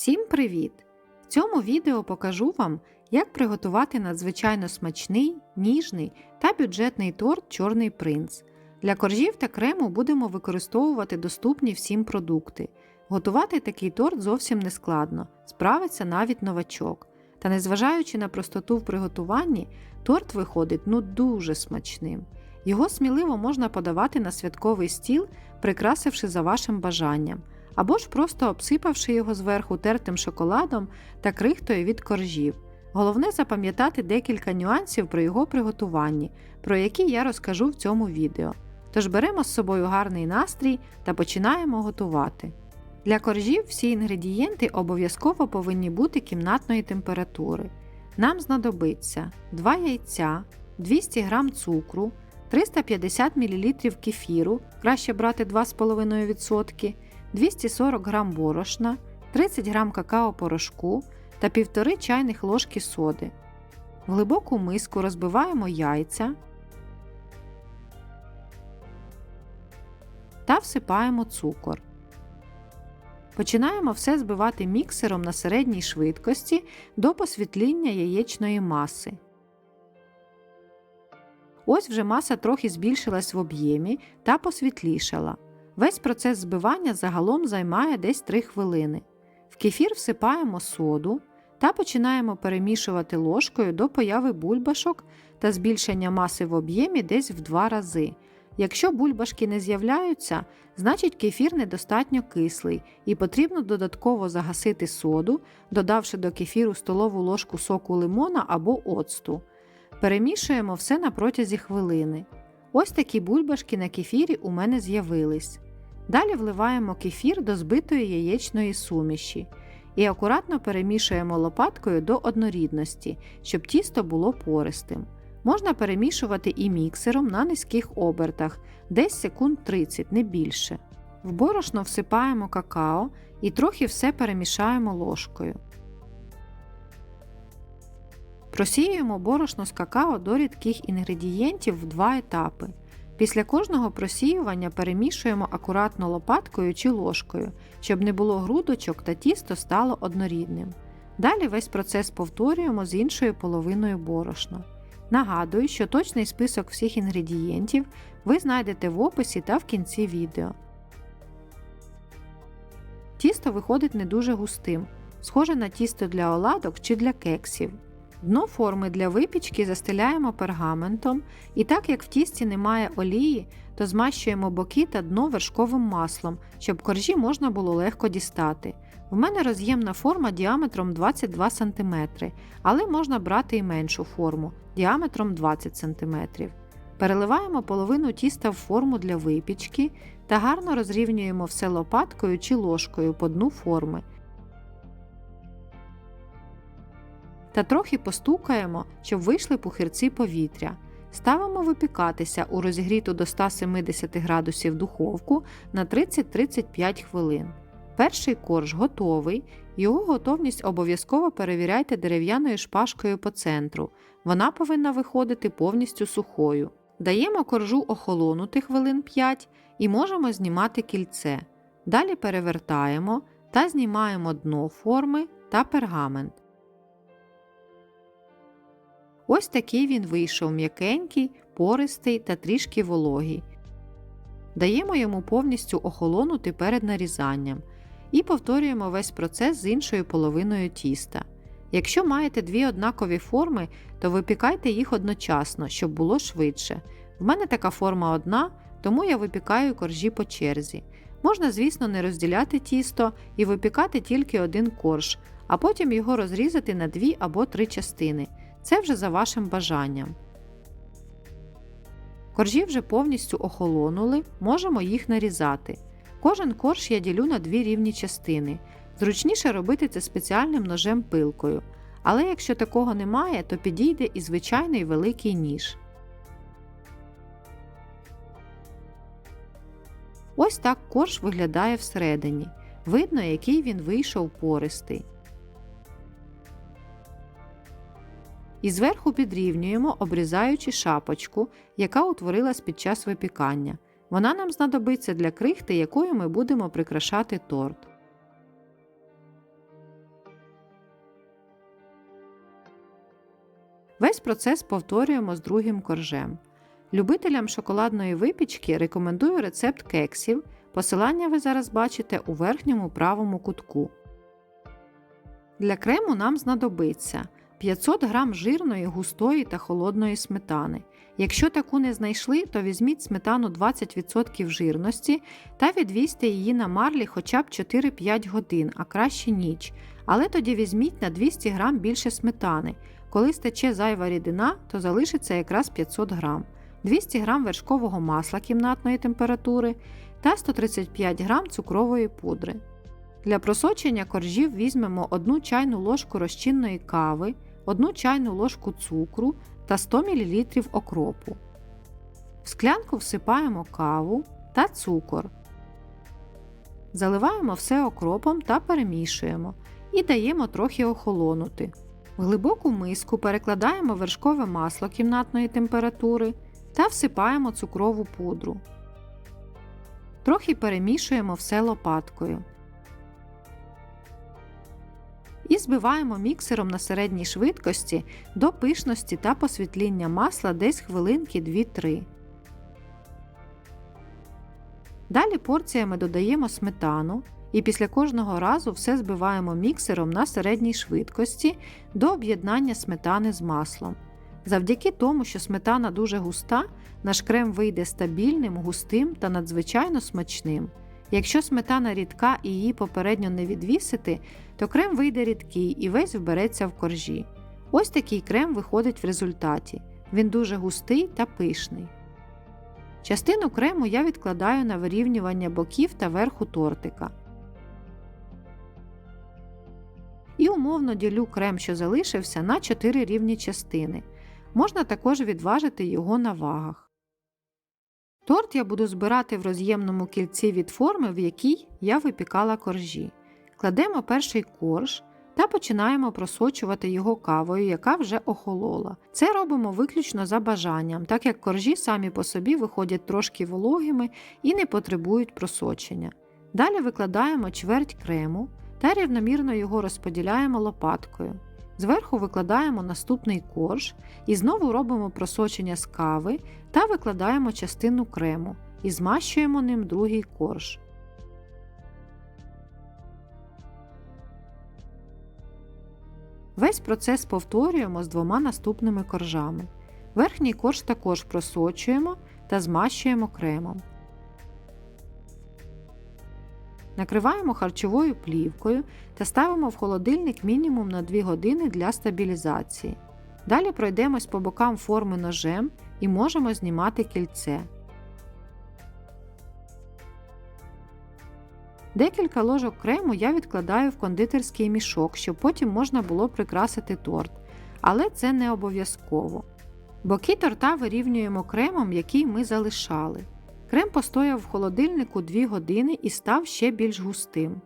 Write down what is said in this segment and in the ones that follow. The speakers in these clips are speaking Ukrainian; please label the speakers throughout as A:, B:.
A: Всім привіт! В цьому відео покажу вам, як приготувати надзвичайно смачний, ніжний та бюджетний торт Чорний принц. Для коржів та крему будемо використовувати доступні всім продукти. Готувати такий торт зовсім не складно, справиться навіть новачок. Та незважаючи на простоту в приготуванні, торт виходить ну дуже смачним. Його сміливо можна подавати на святковий стіл, прикрасивши за вашим бажанням або ж просто обсипавши його зверху тертим шоколадом та крихтою від коржів. Головне запам'ятати декілька нюансів при його приготуванні, про які я розкажу в цьому відео. Тож беремо з собою гарний настрій та починаємо готувати. Для коржів всі інгредієнти обов'язково повинні бути кімнатної температури. Нам знадобиться 2 яйця, 200 г цукру, 350 мл кефіру, краще брати 2,5%, 240 г борошна, 30 г какао-порошку та 1,5 чайних ложки соди. В глибоку миску розбиваємо яйця та всипаємо цукор. Починаємо все збивати міксером на середній швидкості до посвітління яєчної маси. Ось вже маса трохи збільшилась в об'ємі та посвітлішала. Весь процес збивання загалом займає десь 3 хвилини. В кефір всипаємо соду та починаємо перемішувати ложкою до появи бульбашок та збільшення маси в об'ємі десь в 2 рази. Якщо бульбашки не з'являються, значить кефір недостатньо кислий і потрібно додатково загасити соду, додавши до кефіру столову ложку соку лимона або оцту. Перемішуємо все на протязі хвилини. Ось такі бульбашки на кефірі у мене з'явились. Далі вливаємо кефір до збитої яєчної суміші і акуратно перемішуємо лопаткою до однорідності, щоб тісто було пористим. Можна перемішувати і міксером на низьких обертах, десь секунд 30, не більше. В борошно всипаємо какао і трохи все перемішаємо ложкою. Просіюємо борошно з какао до рідких інгредієнтів в два етапи. Після кожного просіювання перемішуємо акуратно лопаткою чи ложкою, щоб не було грудочок та тісто стало однорідним. Далі весь процес повторюємо з іншою половиною борошна. Нагадую, що точний список всіх інгредієнтів ви знайдете в описі та в кінці відео. Тісто виходить не дуже густим, схоже на тісто для оладок чи для кексів. Дно форми для випічки застеляємо пергаментом, і так як в тісті немає олії, то змащуємо боки та дно вершковим маслом, щоб коржі можна було легко дістати. В мене роз'ємна форма діаметром 22 см, але можна брати і меншу форму діаметром 20 см. Переливаємо половину тіста в форму для випічки та гарно розрівнюємо все лопаткою чи ложкою по дну форми. Та трохи постукаємо, щоб вийшли пухирці повітря. Ставимо випікатися у розігріту до 170 градусів духовку на 30-35 хвилин. Перший корж готовий, його готовність обов'язково перевіряйте дерев'яною шпажкою по центру. Вона повинна виходити повністю сухою. Даємо коржу охолонути хвилин 5 і можемо знімати кільце. Далі перевертаємо та знімаємо дно форми та пергамент. Ось такий він вийшов м'якенький, пористий та трішки вологий. Даємо йому повністю охолонути перед нарізанням і повторюємо весь процес з іншою половиною тіста. Якщо маєте дві однакові форми, то випікайте їх одночасно, щоб було швидше. В мене така форма одна, тому я випікаю коржі по черзі. Можна, звісно, не розділяти тісто і випікати тільки один корж, а потім його розрізати на дві або три частини. Це вже за вашим бажанням. Коржі вже повністю охолонули, можемо їх нарізати. Кожен корж я ділю на дві рівні частини. Зручніше робити це спеціальним ножем пилкою. Але якщо такого немає, то підійде і звичайний великий ніж. Ось так корж виглядає всередині. Видно, який він вийшов пористий. І зверху підрівнюємо, обрізаючи шапочку, яка утворилась під час випікання. Вона нам знадобиться для крихти, якою ми будемо прикрашати торт. Весь процес повторюємо з другим коржем. Любителям шоколадної випічки рекомендую рецепт кексів. Посилання ви зараз бачите у верхньому правому кутку. Для крему нам знадобиться 500 г жирної, густої та холодної сметани. Якщо таку не знайшли, то візьміть сметану 20% жирності та відвізьте її на марлі хоча б 4-5 годин, а краще ніч. Але тоді візьміть на 200 г більше сметани. Коли стече зайва рідина, то залишиться якраз 500 г, 200 г вершкового масла кімнатної температури та 135 г цукрової пудри. Для просочення коржів візьмемо 1 чайну ложку розчинної кави, 1 чайну ложку цукру та 100 мл окропу. В склянку всипаємо каву та цукор. Заливаємо все окропом та перемішуємо і даємо трохи охолонути. В глибоку миску перекладаємо вершкове масло кімнатної температури та всипаємо цукрову пудру. Трохи перемішуємо все лопаткою. І збиваємо міксером на середній швидкості до пишності та посвітління масла десь хвилинки 2-3. Далі порціями додаємо сметану і після кожного разу все збиваємо міксером на середній швидкості до об'єднання сметани з маслом. Завдяки тому, що сметана дуже густа, наш крем вийде стабільним, густим та надзвичайно смачним. Якщо сметана рідка і її попередньо не відвісити, то крем вийде рідкий і весь вбереться в коржі. Ось такий крем виходить в результаті. Він дуже густий та пишний. Частину крему я відкладаю на вирівнювання боків та верху тортика. І умовно ділю крем, що залишився, на 4 рівні частини. Можна також відважити його на вагах. Торт я буду збирати в роз'ємному кільці від форми, в якій я випікала коржі. Кладемо перший корж та починаємо просочувати його кавою, яка вже охолола. Це робимо виключно за бажанням, так як коржі самі по собі виходять трошки вологими і не потребують просочення. Далі викладаємо чверть крему та рівномірно його розподіляємо лопаткою. Зверху викладаємо наступний корж і знову робимо просочення з кави та викладаємо частину крему і змащуємо ним другий корж. Весь процес повторюємо з двома наступними коржами. Верхній корж також просочуємо та змащуємо кремом. Накриваємо харчовою плівкою та ставимо в холодильник мінімум на 2 години для стабілізації. Далі пройдемось по бокам форми ножем і можемо знімати кільце. Декілька ложок крему я відкладаю в кондитерський мішок, щоб потім можна було прикрасити торт. Але це не обов'язково. Боки торта вирівнюємо кремом, який ми залишали. Крем постояв в холодильнику 2 години і став ще більш густим.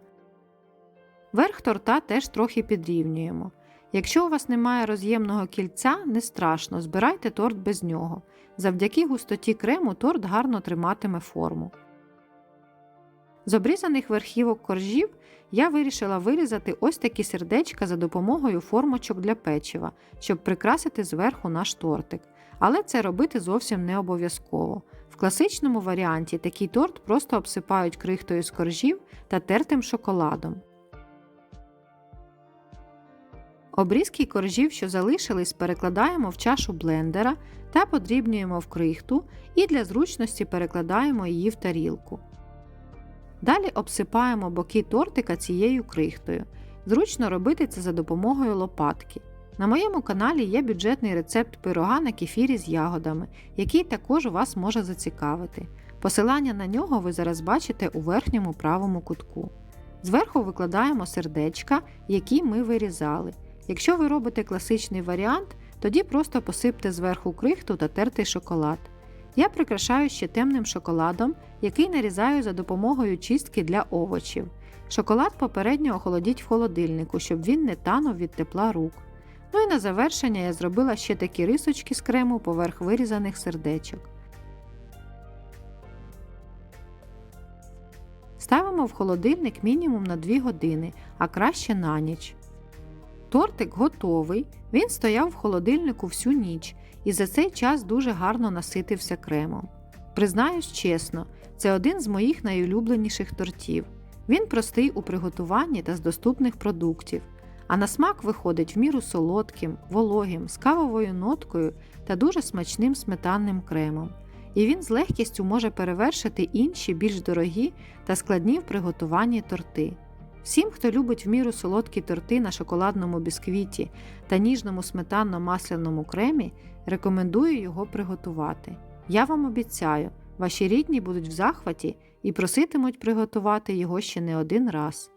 A: Верх торта теж трохи підрівнюємо. Якщо у вас немає роз'ємного кільця, не страшно, збирайте торт без нього. Завдяки густоті крему торт гарно триматиме форму. З обрізаних верхівок коржів я вирішила вирізати ось такі сердечка за допомогою формочок для печива, щоб прикрасити зверху наш тортик. Але це робити зовсім не обов'язково. В класичному варіанті такий торт просто обсипають крихтою з коржів та тертим шоколадом. Обрізки коржів, що залишились, перекладаємо в чашу блендера та подрібнюємо в крихту і для зручності перекладаємо її в тарілку. Далі обсипаємо боки тортика цією крихтою. Зручно робити це за допомогою лопатки. На моєму каналі є бюджетний рецепт пирога на кефірі з ягодами, який також вас може зацікавити. Посилання на нього ви зараз бачите у верхньому правому кутку. Зверху викладаємо сердечка, які ми вирізали. Якщо ви робите класичний варіант, тоді просто посипте зверху крихту та тертий шоколад. Я прикрашаю ще темним шоколадом, який нарізаю за допомогою чистки для овочів. Шоколад попередньо охолодіть в холодильнику, щоб він не танув від тепла рук. Ну і на завершення я зробила ще такі рисочки з крему поверх вирізаних сердечок. Ставимо в холодильник мінімум на 2 години, а краще на ніч. Тортик готовий, він стояв в холодильнику всю ніч і за цей час дуже гарно наситився кремом. Признаюсь чесно, це один з моїх найулюбленіших тортів. Він простий у приготуванні та з доступних продуктів, а на смак виходить в міру солодким, вологим, з кавовою ноткою та дуже смачним сметанним кремом. І він з легкістю може перевершити інші більш дорогі та складні в приготуванні торти. Всім, хто любить в міру солодкі торти на шоколадному бісквіті та ніжному сметанно-масляному кремі, рекомендую його приготувати. Я вам обіцяю, ваші рідні будуть в захваті і проситимуть приготувати його ще не один раз.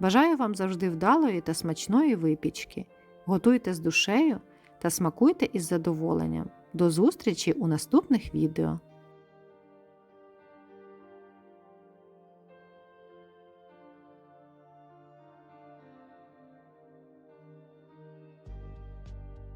A: Бажаю вам завжди вдалої та смачної випічки. Готуйте з душею та смакуйте із задоволенням. До зустрічі у наступних відео!